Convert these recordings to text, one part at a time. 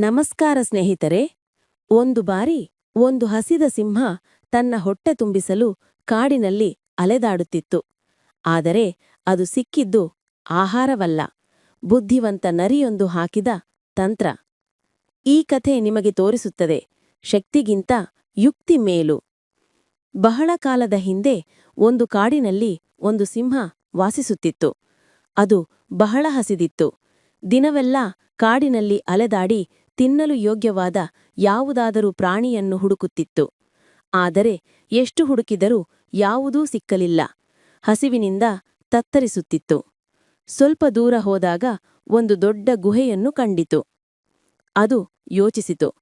ನಮಸ್ಕಾರ ಸ್ನೇಹಿತರೆ, ಒಂದು ಬಾರಿ ಒಂದು ಹಸಿದ ಸಿಂಹ ತನ್ನ ಹೊಟ್ಟೆ ತುಂಬಿಸಲು ಕಾಡಿನಲ್ಲಿ ಅಲೆದಾಡುತ್ತಿತ್ತು. ಆದರೆ ಅದು ಸಿಕ್ಕಿದ್ದು ಆಹಾರವಲ್ಲ, ಬುದ್ಧಿವಂತ ನರಿಯೊಂದು ಹಾಕಿದ ತಂತ್ರ. ಈ ಕಥೆ ನಿಮಗೆ ತೋರಿಸುತ್ತದೆ, ಶಕ್ತಿಗಿಂತ ಯುಕ್ತಿ ಮೇಲು. ಬಹಳ ಕಾಲದ ಹಿಂದೆ ಒಂದು ಕಾಡಿನಲ್ಲಿ ಒಂದು ಸಿಂಹ ವಾಸಿಸುತ್ತಿತ್ತು. ಅದು ಬಹಳ ಹಸಿದಿತ್ತು. ದಿನವೆಲ್ಲ ಕಾಡಿನಲ್ಲಿ ಅಲೆದಾಡಿ ತಿನ್ನಲು ಯೋಗ್ಯವಾದ ಯಾವುದಾದರೂ ಪ್ರಾಣಿಯನ್ನು ಹುಡುಕುತ್ತಿತ್ತು. ಆದರೆ ಎಷ್ಟು ಹುಡುಕಿದರೂ ಯಾವುದೂ ಸಿಕ್ಕಲಿಲ್ಲ. ಹಸಿವಿನಿಂದ ತತ್ತರಿಸುತ್ತಿತ್ತು. ಸ್ವಲ್ಪ ದೂರ ಹೋದಾಗ ಒಂದು ದೊಡ್ಡ ಗುಹೆಯನ್ನು ಕಂಡಿತು. ಅದು ಯೋಚಿಸಿತು.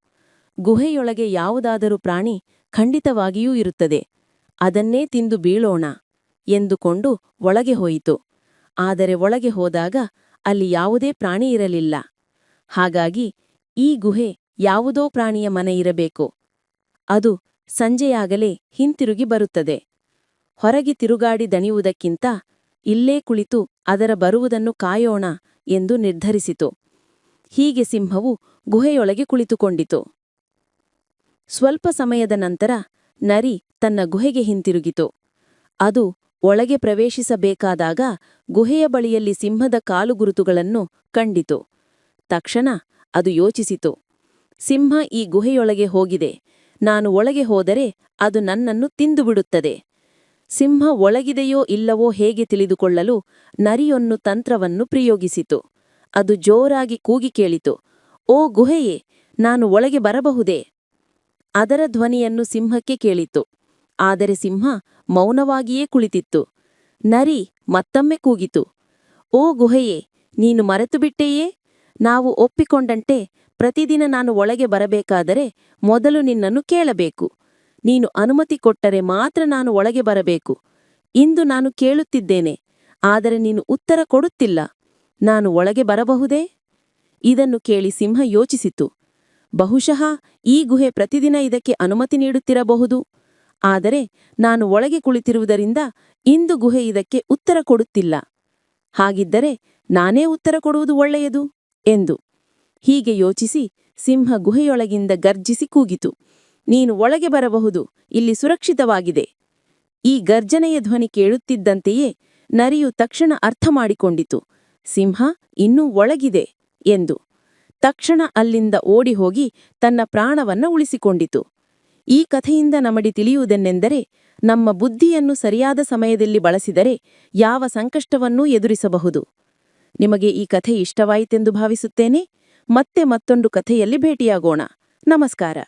ಗುಹೆಯೊಳಗೆ ಯಾವುದಾದರೂ ಪ್ರಾಣಿ ಖಂಡಿತವಾಗಿಯೂ ಇರುತ್ತದೆ. ಅದನ್ನೇ ತಿಂದು ಬೀಳೋಣ ಎಂದುಕೊಂಡು ಒಳಗೆ ಹೋಯಿತು. ಆದರೆ ಒಳಗೆ ಹೋದಾಗ ಅಲ್ಲಿ ಯಾವುದೇ ಪ್ರಾಣಿ ಇರಲಿಲ್ಲ. ಹಾಗಾಗಿ ಈ ಗುಹೆ ಯಾವುದೋ ಪ್ರಾಣಿಯ ಮನೆ ಇರಬೇಕು. ಅದು ಸಂಜೆಯಾಗಲೇ ಹಿಂತಿರುಗಿ ಬರುತ್ತದೆ. ಹೊರಗೆ ತಿರುಗಾಡಿ ದಣಿಯುವುದಕ್ಕಿಂತ ಇಲ್ಲೇ ಕುಳಿತು ಅದರ ಬರುವುದನ್ನು ಕಾಯೋಣ ಎಂದು ನಿರ್ಧರಿಸಿತು. ಹೀಗೆ ಸಿಂಹವು ಗುಹೆಯೊಳಗೆ ಕುಳಿತುಕೊಂಡಿತು. ಸ್ವಲ್ಪ ಸಮಯದ ನಂತರ ನರಿ ತನ್ನ ಗುಹೆಗೆ ಹಿಂತಿರುಗಿತು. ಅದು ಒಳಗೆ ಪ್ರವೇಶಿಸಬೇಕಾದಾಗ ಗುಹೆಯ ಬಳಿಯಲ್ಲಿ ಸಿಂಹದ ಕಾಲುಗುರುತುಗಳನ್ನು ಕಂಡಿತು. ತಕ್ಷಣ ಅದು ಯೋಚಿಸಿತು. ಸಿಂಹ ಈ ಗುಹೆಯೊಳಗೆ ಹೋಗಿದೆ. ನಾನು ಒಳಗೆ ಹೋದರೆ ಅದು ನನ್ನನ್ನು ತಿಂದುಬಿಡುತ್ತದೆ. ಸಿಂಹ ಒಳಗಿದೆಯೋ ಇಲ್ಲವೋ ಹೇಗೆ ತಿಳಿದುಕೊಳ್ಳಲು ನರಿಯೊನ್ನು ತಂತ್ರವನ್ನು ಪ್ರಯೋಗಿಸಿತು. ಅದು ಜೋರಾಗಿ ಕೂಗಿ ಕೇಳಿತು. ಓ ಗುಹೆಯೇ, ನಾನು ಒಳಗೆ ಬರಬಹುದೇ? ಅದರ ಧ್ವನಿಯನ್ನು ಸಿಂಹಕ್ಕೆ ಕೇಳಿತು. ಆದರೆ ಸಿಂಹ ಮೌನವಾಗಿಯೇ ಕುಳಿತಿತ್ತು. ನರಿ ಮತ್ತೊಮ್ಮೆ ಕೂಗಿತು. ಓ ಗುಹೆಯೇ, ನೀನು ಮರೆತುಬಿಟ್ಟೆಯೇ? ನಾವು ಒಪ್ಪಿಕೊಂಡಂತೆ ಪ್ರತಿದಿನ ನಾನು ಒಳಗೆ ಬರಬೇಕಾದರೆ ಮೊದಲು ನಿನ್ನನ್ನು ಕೇಳಬೇಕು. ನೀನು ಅನುಮತಿ ಕೊಟ್ಟರೆ ಮಾತ್ರ ನಾನು ಒಳಗೆ ಬರಬೇಕು. ಇಂದು ನಾನು ಕೇಳುತ್ತಿದ್ದೇನೆ, ಆದರೆ ನೀನು ಉತ್ತರ ಕೊಡುತ್ತಿಲ್ಲ. ನಾನು ಒಳಗೆ ಬರಬಹುದೇ? ಇದನ್ನು ಕೇಳಿ ಸಿಂಹ ಯೋಚಿಸಿತು. ಬಹುಶಃ ಈ ಗುಹೆ ಪ್ರತಿದಿನ ಇದಕ್ಕೆ ಅನುಮತಿ ನೀಡುತ್ತಿರಬಹುದು. ಆದರೆ ನಾನು ಒಳಗೆ ಕುಳಿತಿರುವುದರಿಂದ ಇಂದು ಗುಹೆ ಇದಕ್ಕೆ ಉತ್ತರ ಕೊಡುತ್ತಿಲ್ಲ. ಹಾಗಿದ್ದರೆ ನಾನೇ ಉತ್ತರ ಕೊಡುವುದು ಒಳ್ಳೆಯದು. ಎಂದು. ಹೀಗೆ ಯೋಚಿಸಿ ಸಿಂಹ ಗುಹೆಯೊಳಗಿಂದ ಗರ್ಜಿಸಿ ಕೂಗಿತು. ನೀನು ಒಳಗೆ ಬರಬಹುದು, ಇಲ್ಲಿ ಸುರಕ್ಷಿತವಾಗಿದೆ. ಈ ಗರ್ಜನೆಯ ಧ್ವನಿ ಕೇಳುತ್ತಿದ್ದಂತೆಯೇ ನರಿಯು ತಕ್ಷಣ ಅರ್ಥ ಮಾಡಿಕೊಂಡಿತು. ಸಿಂಹ, ಇನ್ನೂ ಒಳಗಿದೆ ಎಂದು. ತಕ್ಷಣ ಅಲ್ಲಿಂದ ಓಡಿ ಹೋಗಿ ತನ್ನ ಪ್ರಾಣವನ್ನ ಉಳಿಸಿಕೊಂಡಿತು. ಈ ಕಥೆಯಿಂದ ನಮಡಿ ತಿಳಿಯುವುದೆನ್ನೆಂದರೆ ನಮ್ಮ ಬುದ್ಧಿಯನ್ನು ಸರಿಯಾದ ಸಮಯದಲ್ಲಿ ಬಳಸಿದರೆ ಯಾವ ಸಂಕಷ್ಟವನ್ನೂ ಎದುರಿಸಬಹುದು. ನಿಮಗೆ ಈ ಕಥೆ ಇಷ್ಟವಾಯಿತೆಂದು ಭಾವಿಸುತ್ತೇನೆ. ಮತ್ತೆ ಮತ್ತೊಂದು ಕಥೆಯಲ್ಲಿ ಭೇಟಿಯಾಗೋಣ. ನಮಸ್ಕಾರ.